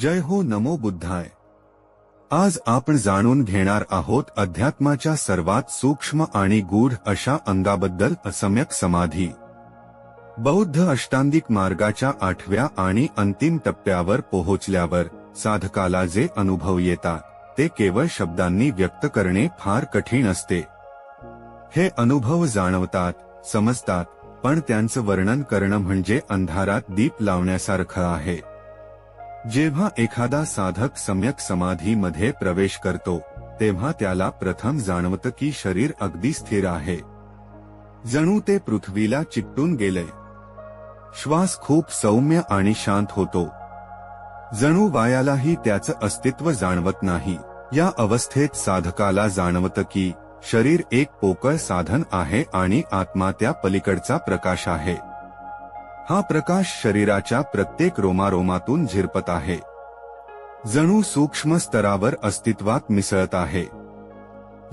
जय हो नमो बुद्धाय. आज आपण जाणून घेणार आहोत अध्यात्माच्या सर्वात सूक्ष्म आणि गूढ अशा अंगाबद्दल असम्यक समाधी. बौद्ध अष्टांगिक मार्गाच्या आठव्या आणि अंतिम टप्प्यावर पोहोचल्यावर साधकाला जे अनुभव येतात ते केवळ शब्दांनी व्यक्त करणे फार कठीण असते. हे अनुभव जाणवतात समजतात पण त्यांचं वर्णन करणं म्हणजे अंधारात दीप लावण्यासारखं आहे. जेव्हा एखादा साधक सम्यक समाधीमध्ये प्रवेश करतो तेव्हा त्याला प्रथम जाणवतं की शरीर अगदी स्थिर आहे. जणू ते पृथ्वीला चिकटून गेले श्वास खूप सौम्य आणि शांत होतो. जणू वायालाही त्याचं अस्तित्व जाणवत नाही. या अवस्थेत साधकाला जाणवतं की शरीर एक पोकळ साधन आहे आणि आत्मा त्या पलीकडचा प्रकाश आहे. हा प्रकाश शरीराच्या प्रत्येक रोमारोमातून झिरपत आहे. जणू सूक्ष्म स्तरावर अस्तित्वात मिसळत आहे.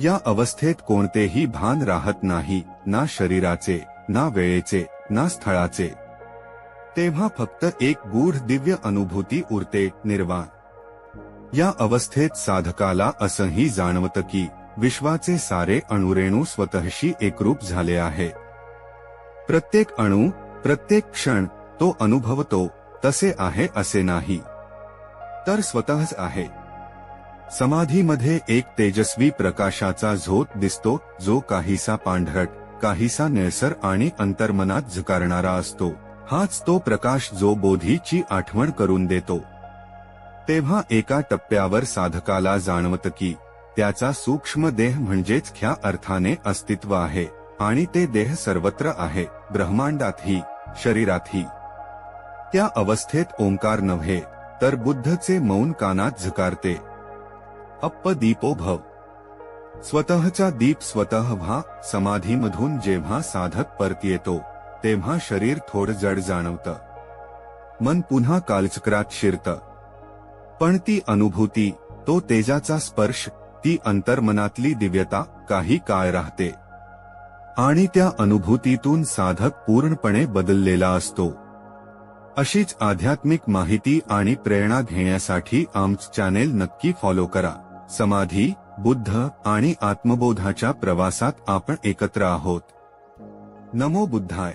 या अवस्थेत कोणतेही भान राहत नाही ना शरीराचे ना वेळेचे ना स्थळाचे. तेव्हा फक्त एक गूढ दिव्य अनुभूती उरते निर्वाण. या अवस्थेत साधकाला असंही जाणवतं की विश्वाचे सारे अणुरेणू स्वतःशी एकरूप झाले आहे. प्रत्येक अणू प्रत्येक क्षण तो अनुभवतो तसे आहे असे नाही. तर स्वतःच आहे. समाधीमध्ये एक तेजस्वी प्रकाशाचा झोत दिसतो जो काहीसा पांढरट काहीसा निळसर आणि अंतर्मनात झुकारणारा असतो. हाच तो प्रकाश जो बोधीची आठवण करून देतो. तेव्हा एका टप्प्यावर साधकाला जाणवत की त्याचा सूक्ष्म देह म्हणजेच ख्या अर्थाने अस्तित्व आहे. आणि ते देह सर्वत्र आहे ब्रह्मांडातही शरीरातही. त्या अवस्थेत ओंकार नव्हे तर बुद्धचे मौन कानात झकारते. अप्प दीपो भव. स्वतःचा दीप स्वतः व्हा समाधीमधून जेव्हा साधक परत येतो तेव्हा शरीर थोड जड जाणवतं. मन पुन्हा कालचक्रात शिरतं. पण ती अनुभूती तो तेजाचा स्पर्श ती अंतर्मनातली दिव्यता काही काळ राहते. आणि त्या अनुभूतीतून साधक पूर्णपणे बदललेला असतो. अशीच आध्यात्मिक माहिती आणि प्रेरणा घेण्यासाठी आमचं चॅनेल नक्की फॉलो करा. समाधी बुद्ध आणि आत्मबोधाच्या प्रवासात आपण एकत्र आहोत. नमो बुद्धाय.